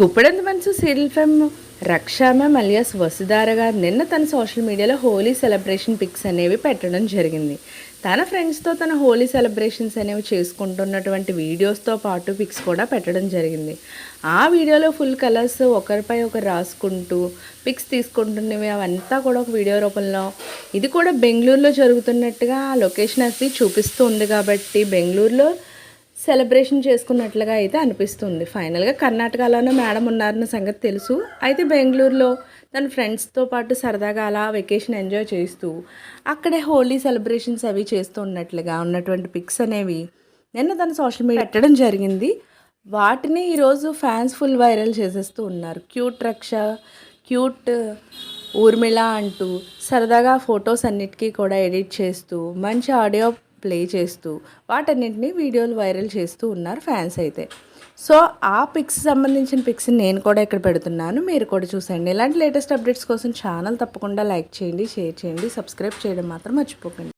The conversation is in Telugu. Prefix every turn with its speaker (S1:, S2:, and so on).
S1: గుప్పెడంత మనసు సీరియల్ ఫేమ్ రక్షామ మలియాస్ వసుధార గారు నిన్న తన సోషల్ మీడియాలో హోలీ సెలబ్రేషన్ పిక్స్ అనేవి పెట్టడం జరిగింది. తన ఫ్రెండ్స్తో తన హోలీ సెలబ్రేషన్స్ అనేవి చేసుకుంటున్నటువంటి వీడియోస్తో పాటు పిక్స్ కూడా పెట్టడం జరిగింది. ఆ వీడియోలో ఫుల్ కలర్స్ ఒకరిపై ఒకరు రాసుకుంటూ పిక్స్ తీసుకుంటున్నవి అవంతా కూడా ఒక వీడియో రూపంలో. ఇది కూడా బెంగళూరులో జరుగుతున్నట్టుగా ఆ లొకేషన్ అది చూపిస్తూ ఉంది కాబట్టి బెంగళూరులో సెలబ్రేషన్ చేసుకున్నట్లుగా అయితే అనిపిస్తుంది. ఫైనల్గా కర్ణాటకలోనే మేడం ఉన్నారన్న సంగతి తెలుసు. అయితే బెంగళూరులో తన ఫ్రెండ్స్తో పాటు సరదాగా అలా వెకేషన్ ఎంజాయ్ చేస్తూ అక్కడే హోలీ సెలబ్రేషన్స్ అవి చేస్తూ ఉన్నట్లుగా ఉన్నటువంటి పిక్స్ అనేవి నిన్న తన సోషల్ మీడియా పెట్టడం జరిగింది. వాటిని ఈరోజు ఫ్యాన్స్ ఫుల్ వైరల్ చేసేస్తూ ఉన్నారు. క్యూట్ రక్ష క్యూట్ ఊర్మిళ అంటూ సరదాగా ఫొటోస్ అన్నిటికీ కూడా ఎడిట్ చేస్తూ మంచి ఆడియో ప్లే చేస్తూ వాటన్నింటినీ వీడియోలు వైరల్ చేస్తూ ఉన్నారు ఫ్యాన్స్ అయితే. సో ఆ పిక్స్ సంబంధించిన పిక్స్ నేను కూడా ఇక్కడ పెడుతున్నాను. మీరు కూడా చూసండి ఇలాంటి లేటెస్ట్ అప్డేట్స్ కోసం ఛానల్ తప్పకుండా లైక్ చేయండి షేర్ చేయండి సబ్స్క్రైబ్ చేయడం మాత్రం మర్చిపోకండి.